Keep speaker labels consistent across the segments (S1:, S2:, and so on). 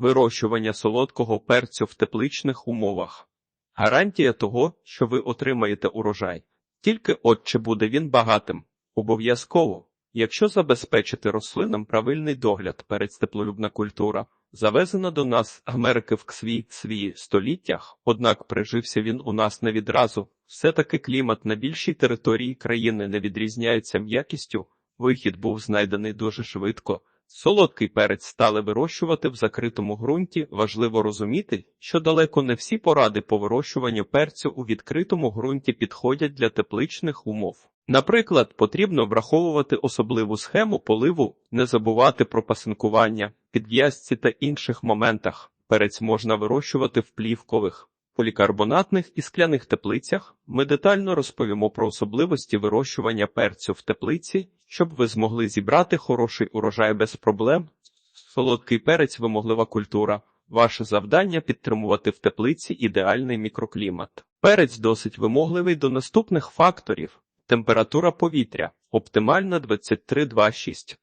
S1: Вирощування солодкого перцю в тепличних умовах. Гарантія того, що ви отримаєте урожай. Тільки от чи буде він багатим. Обов'язково. Якщо забезпечити рослинам правильний догляд, перець теплолюбна культура, завезена до нас Америки в ксві свій століттях, однак прижився він у нас не відразу. Все-таки клімат на більшій території країни не відрізняється м'якістю, вихід був знайдений дуже швидко. Солодкий перець стали вирощувати в закритому ґрунті. Важливо розуміти, що далеко не всі поради по вирощуванню перцю у відкритому ґрунті підходять для тепличних умов. Наприклад, потрібно враховувати особливу схему поливу, не забувати про пасинкування, підв'язці та інших моментах. Перець можна вирощувати в плівкових, полікарбонатних і скляних теплицях. Ми детально розповімо про особливості вирощування перцю в теплиці, щоб ви змогли зібрати хороший урожай без проблем. Солодкий перець вимоглива культура. Ваше завдання підтримувати в теплиці ідеальний мікроклімат. Перець досить вимогливий до наступних факторів. Температура повітря оптимальна 23,26.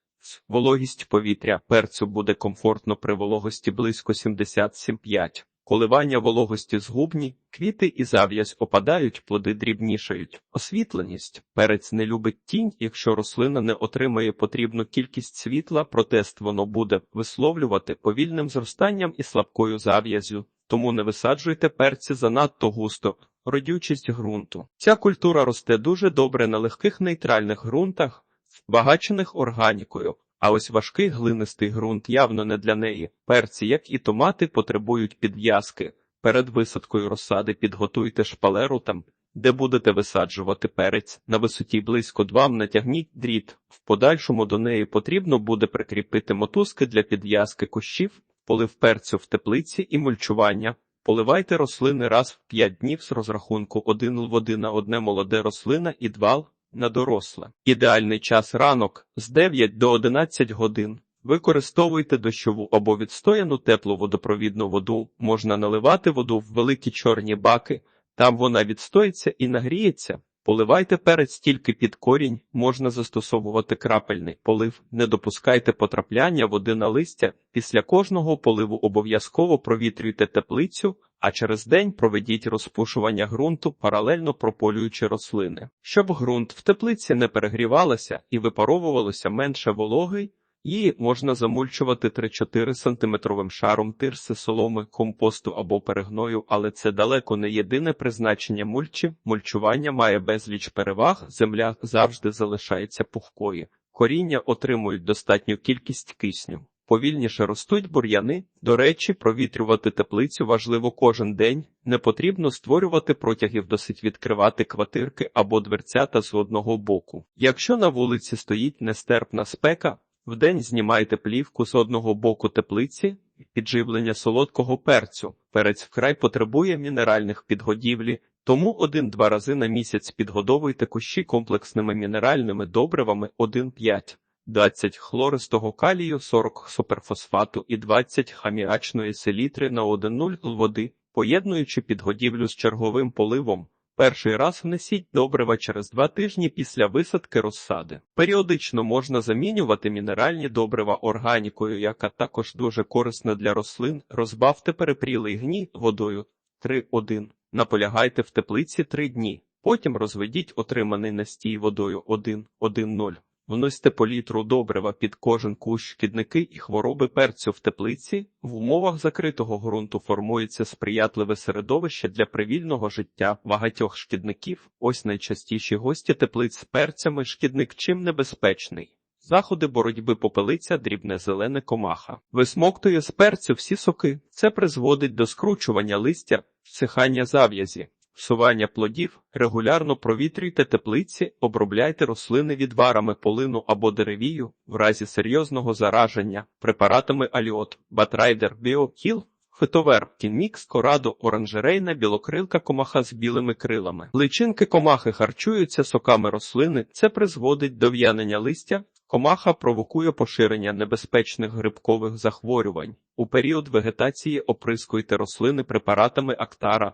S1: Вологість повітря перцю буде комфортно при вологості близько 77,5. Коливання вологості згубні, квіти і зав'язь опадають, плоди дрібнішають. Освітленість. Перець не любить тінь, якщо рослина не отримає потрібну кількість світла, протест воно буде висловлювати повільним зростанням і слабкою зав'язю. Тому не висаджуйте перці занадто густо. Родючість ґрунту. Ця культура росте дуже добре на легких нейтральних ґрунтах, збагачених органікою. А ось важкий глинистий ґрунт явно не для неї. Перці, як і томати, потребують підв'язки. Перед висадкою розсади підготуйте шпалеру там, де будете висаджувати перець. На висоті близько 2 натягніть дріт. В подальшому до неї потрібно буде прикріпити мотузки для підв'язки кущів, полив перцю в теплиці і мульчування. Поливайте рослини раз в 5 днів з розрахунку 1 води на одне молоде рослина і 2 на доросле. Ідеальний час ранок з 9 до 11 годин. Використовуйте дощову або відстояну теплу водопровідну воду. Можна наливати воду в великі чорні баки, там вона відстоїться і нагріється. Поливайте перець тільки під корінь, можна застосовувати крапельний полив, не допускайте потрапляння води на листя. Після кожного поливу обов'язково провітрюйте теплицю, а через день проведіть розпушування ґрунту, паралельно прополюючи рослини. Щоб ґрунт в теплиці не перегрівалося і випаровувалося менше вологи, Її можна замульчувати 3-4 сантиметровим шаром тирси соломи, компосту або перегною, але це далеко не єдине призначення мульчі. Мульчування має безліч переваг, земля завжди залишається пухкою. Коріння отримують достатню кількість кисню. Повільніше ростуть бур'яни. До речі, провітрювати теплицю важливо кожен день. Не потрібно створювати протягів, досить відкривати квартирки або дверцята з одного боку. Якщо на вулиці стоїть нестерпна спека, Вдень знімайте плівку з одного боку теплиці, підживлення солодкого перцю. Перець вкрай потребує мінеральних підгодівлі, тому один-два рази на місяць підгодовуйте кущі комплексними мінеральними добривами 1,5, 20 хлористого калію, 40 суперфосфату і 20 хаміачної селітри на 1,0 води, поєднуючи підгодівлю з черговим поливом. Перший раз внесіть добрива через два тижні після висадки розсади. Періодично можна замінювати мінеральні добрива органікою, яка також дуже корисна для рослин. Розбавте перепрілий гній водою 3-1. Наполягайте в теплиці 3 дні. Потім розведіть отриманий настій водою 1-1-0. Вносьте по літру добрива під кожен кущ шкідники і хвороби перцю в теплиці. В умовах закритого ґрунту формується сприятливе середовище для привільного життя багатьох шкідників. Ось найчастіші гості теплиць з перцями шкідник чим небезпечний. Заходи боротьби попелиця, дрібне зелене комаха. Висмоктує з перцю всі соки. Це призводить до скручування листя, всихання зав'язі. Всування плодів, регулярно провітрюйте теплиці, обробляйте рослини відварами полину або деревію в разі серйозного зараження, препаратами аліот, батрайдер, біокіл, фитовер, кінмікс, корадо, оранжерейна, білокрилка комаха з білими крилами. Личинки комахи харчуються соками рослини, це призводить до в'янення листя. Комаха провокує поширення небезпечних грибкових захворювань. У період вегетації оприскуйте рослини препаратами актара.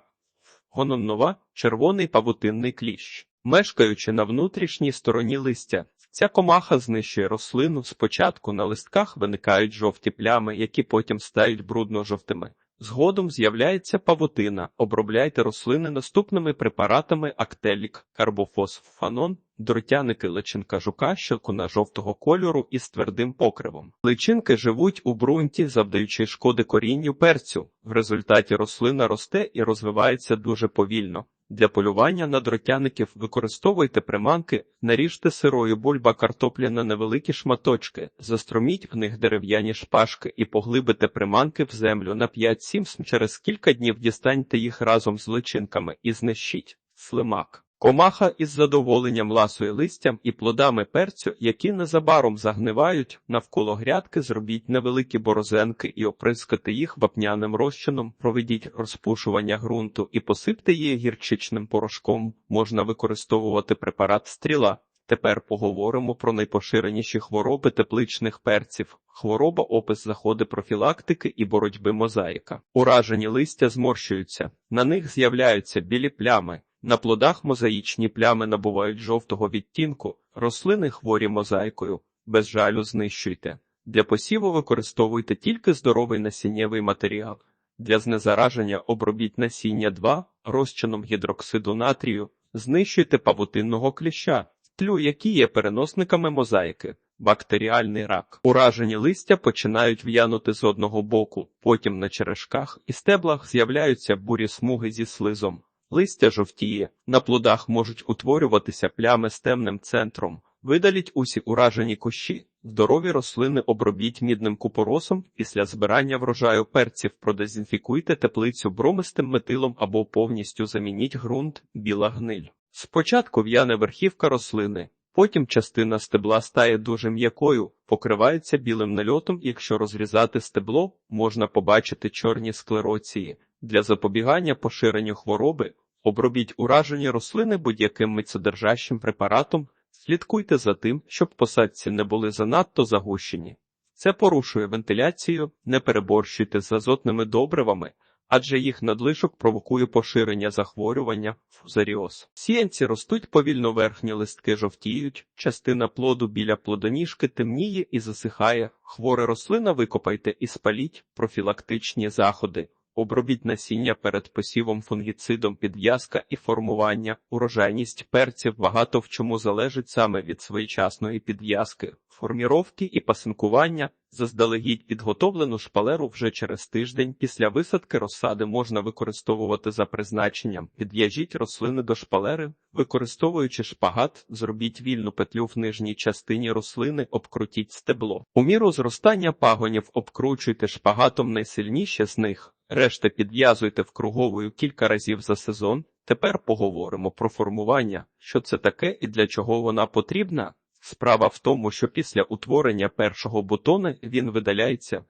S1: Гононнова червоний павутинний кліщ. Мешкаючи на внутрішній стороні листя, Ця комаха знищує рослину. Спочатку на листках виникають жовті плями, які потім стають брудно-жовтими. Згодом з'являється павутина. Обробляйте рослини наступними препаратами актелік, карбофосфанон, дротяники личинка жука, щелкуна жовтого кольору із твердим покривом. Личинки живуть у ґрунті, завдаючи шкоди корінню перцю. В результаті рослина росте і розвивається дуже повільно. Для полювання на дротяників використовуйте приманки, наріжте сирою бульба картопля на невеликі шматочки, застроміть в них дерев'яні шпажки і поглибите приманки в землю на 5-7 см. Через кілька днів дістаньте їх разом з личинками і знищіть слимак. Комаха із задоволенням ласує листям і плодами перцю, які незабаром загнивають, навколо грядки зробіть невеликі борозенки і оприскати їх вапняним розчином, проведіть розпушування ґрунту і посипте її гірчичним порошком. Можна використовувати препарат стріла. Тепер поговоримо про найпоширеніші хвороби тепличних перців. Хвороба опис заходи профілактики і боротьби мозаїка. Уражені листя зморщуються, на них з'являються білі плями. На плодах мозаїчні плями набувають жовтого відтінку, рослини хворі мозаїкою, без жалю знищуйте. Для посіву використовуйте тільки здоровий насіннєвий матеріал. Для знезараження обробіть насіння 2 розчином гідроксиду натрію, знищуйте павутинного кліща, тлю, які є переносниками мозаїки, бактеріальний рак. Уражені листя починають в'янути з одного боку, потім на черешках і стеблах з'являються бурі смуги зі слизом. Листя жовтіє, на плодах можуть утворюватися плями з темним центром. Видаліть усі уражені кущі, здорові рослини обробіть мідним купоросом, після збирання врожаю перців продезінфікуйте теплицю бромистим метилом або повністю замініть ґрунт, біла гниль. Спочатку в'яне верхівка рослини, потім частина стебла стає дуже м'якою, покривається білим нальотом, якщо розрізати стебло, можна побачити чорні склероції. Для запобігання поширенню хвороби обробіть уражені рослини будь-яким мицедержащим препаратом, слідкуйте за тим, щоб посадці не були занадто загущені. Це порушує вентиляцію, не переборщуйте з азотними добривами, адже їх надлишок провокує поширення захворювання фузаріоз. Сіянці ростуть повільно верхні листки жовтіють, частина плоду біля плодоніжки темніє і засихає. Хвора рослина викопайте і спаліть профілактичні заходи. Обробіть насіння перед посівом фунгіцидом підв'язка і формування. Урожайність перців багато в чому залежить саме від своєчасної підв'язки, форміровки і пасинкування. Заздалегідь підготовлену шпалеру вже через тиждень після висадки розсади можна використовувати за призначенням. Підв'яжіть рослини до шпалери, використовуючи шпагат, зробіть вільну петлю в нижній частині рослини, обкрутіть стебло. У міру зростання пагонів обкручуйте шпагатом найсильніше з них. Решта підв'язуйте вкруговою кілька разів за сезон. Тепер поговоримо про формування, що це таке і для чого вона потрібна. Справа в тому, що після утворення першого бутона він видаляється.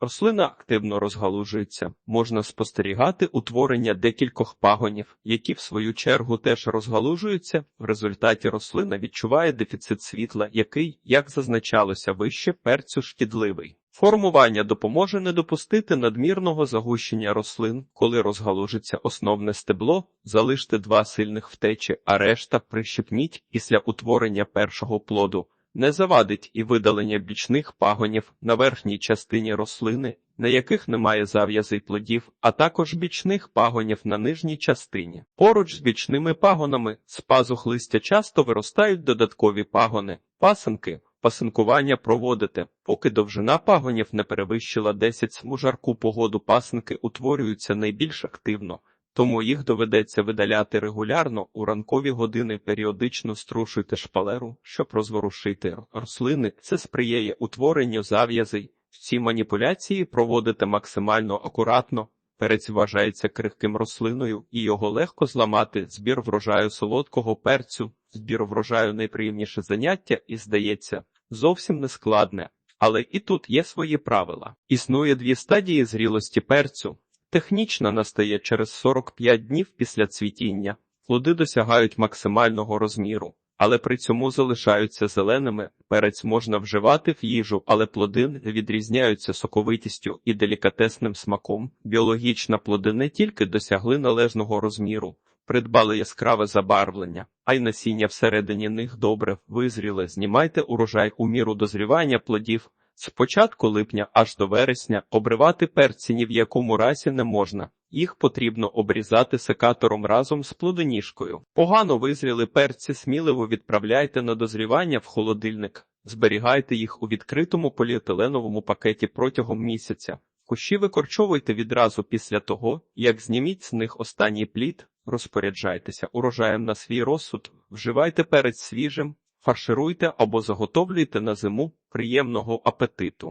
S1: Рослина активно розгалужується, можна спостерігати утворення декількох пагонів, які в свою чергу теж розгалужуються. В результаті рослина відчуває дефіцит світла, який, як зазначалося вище, перцю шкідливий. Формування допоможе не допустити надмірного загущення рослин, коли розгалужиться основне стебло, залиште два сильних втечі, а решта прищепніть після утворення першого плоду. Не завадить і видалення бічних пагонів на верхній частині рослини, на яких немає зав'язей плодів, а також бічних пагонів на нижній частині. Поруч з бічними пагонами з пазух листя часто виростають додаткові пагони, пасенки. Пасинкування проводите, поки довжина пагонів не перевищила 10 смужарку погоду пасинки утворюються найбільш активно, тому їх доведеться видаляти регулярно у ранкові години періодично струшуйте шпалеру, щоб розворушити рослини. Це сприяє утворенню зав'язей. Ці маніпуляції проводите максимально акуратно. Перець вважається крихким рослиною, і його легко зламати. Збір врожаю солодкого перцю, збір врожаю найприємніше заняття і здається зовсім не складне, але і тут є свої правила. Існує дві стадії зрілості перцю. Технічна настає через 45 днів після цвітіння. Плоди досягають максимального розміру, але при цьому залишаються зеленими. Перець можна вживати в їжу, але плоди відрізняються соковитістю і делікатесним смаком. Біологічна плоди не тільки досягли належного розміру, придбали яскраве забарвлення, а й насіння всередині них добре визріле. Знімайте урожай у міру дозрівання плодів. З початку липня аж до вересня обривати перці ні в якому разі не можна. Їх потрібно обрізати секатором разом з плодоніжкою. Погано визріли перці сміливо відправляйте на дозрівання в холодильник. Зберігайте їх у відкритому поліетиленовому пакеті протягом місяця. Кущі викорчовуйте відразу після того, як зніміть з них останній плід, розпоряджайтеся урожаєм на свій розсуд, вживайте перець свіжим, фаршируйте або заготовлюйте на зиму приємного апетиту.